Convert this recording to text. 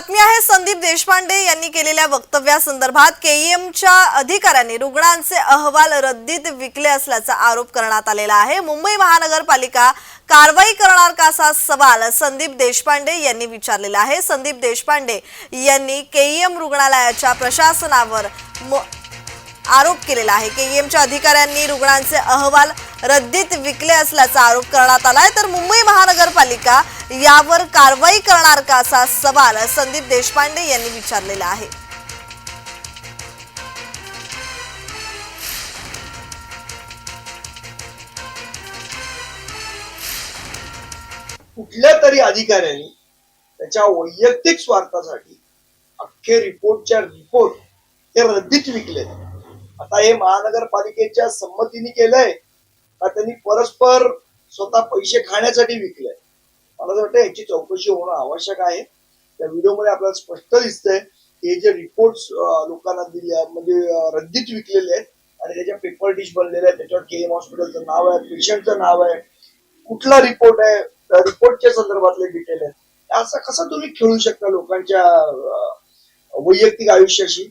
बातमी आहे संदीप देशपांडे यांनी केलेल्या वक्तव्यासंदर्भात केईएमच्या अधिकाऱ्यांनी रुग्णांचे अहवाल रद्दीत विकले असल्याचा आरोप करण्यात आलेला आहे. मुंबई महानगरपालिका कारवाई करणार का असा सवाल संदीप देशपांडे यांनी विचारलेला आहे. संदीप देशपांडे यांनी केईएम रुग्णालयाच्या प्रशासनावर म- आरोप केलेला आहे. केईएमच्या अधिकाऱ्यांनी रुग्णांचे अहवाल रद्दीत विकले असल्याचा आरोप करण्यात आलाय. तर मुंबई महानगरपालिका यावर कारवाई करणार का असा सवाल संदीप देशपांडे यांनी विचारलेला आहे. कुठल्या तरी अधिकाऱ्यांनी त्याच्या वैयक्तिक स्वार्थासाठी अख्खे रिपोर्टच्या रिपोर्ट हे रद्दीत विकले आता हे महानगरपालिकेच्या संमतीने केलंय. का त्यांनी परस्पर स्वतः पैसे खाण्यासाठी विकले मला असं वाटतं याची चौकशी होणं आवश्यक आहे. त्या व्हिडिओमध्ये आपल्याला स्पष्ट दिसतंय की हे जे रिपोर्ट लोकांना दिले म्हणजे रद्दीत विकलेले आहेत आणि त्याच्या पेपर डिश बनलेले आहेत. त्याच्यावर के एम हॉस्पिटलचं नाव आहे पेशंटचं नाव आहे. कुठला रिपोर्ट आहे? त्या रिपोर्टच्या संदर्भातले डिटेल आहेत. असं कसं तुम्ही खेळू शकता लोकांच्या वैयक्तिक आयुष्याशी?